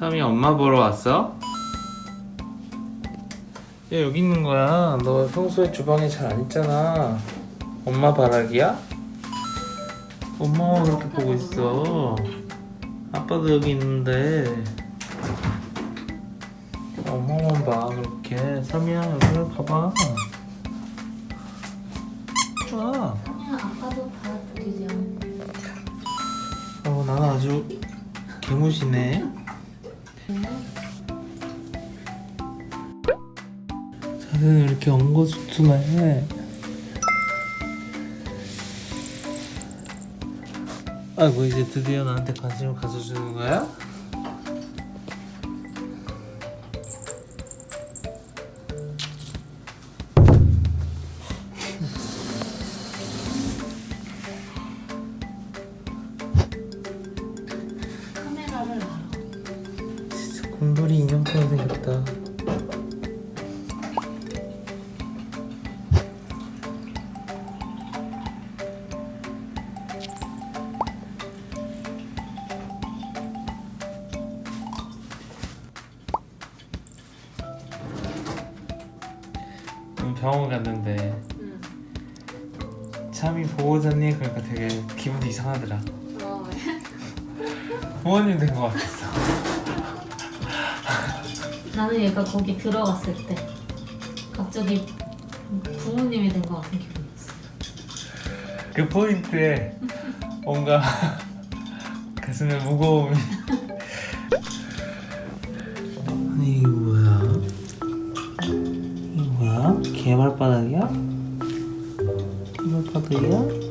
삼이 엄마 보러 왔어? 야 여기 있는 거야. 너 평소에 주방에 잘 안 있잖아. 엄마 바라기야? 엄마만 그렇게 보고 있어. 아빠도 여기 있는데. 엄마만 봐 그렇게. 삼이야 여기 봐봐. 와. 그냥 아빠도 받아들이죠. 어, 나는 아주 개무시네. 자세는 이렇게 엉거주춤해. 아이고 이제 드디어 나한테 관심을 가져주는 거야? 곰돌이 인형처럼 생겼다. 음, 병원 갔는데 응. 참이 보호자님 그러니까 되게 기분이 이상하더라. 어, 부모님 된 것 같았어. 나는 얘가 거기 들어갔을 때 갑자기 부모님이 된 것 같은 기분이었어. 그 포인트에 뭔가 가슴에 무거움이 아니 이거 뭐야? 이거 뭐야? 개발바닥이야? 개발바닥이야?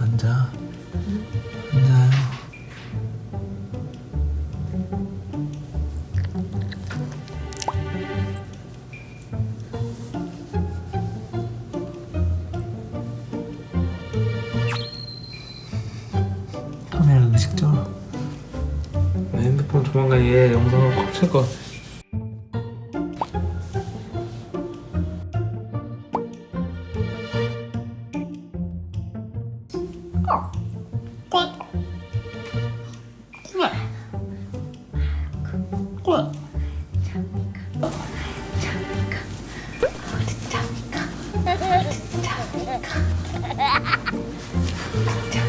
앉아요. 카메라 의식 쩔어. 내 핸드폰 조만간 얘 영상을 꽉찰 것 같아. 자.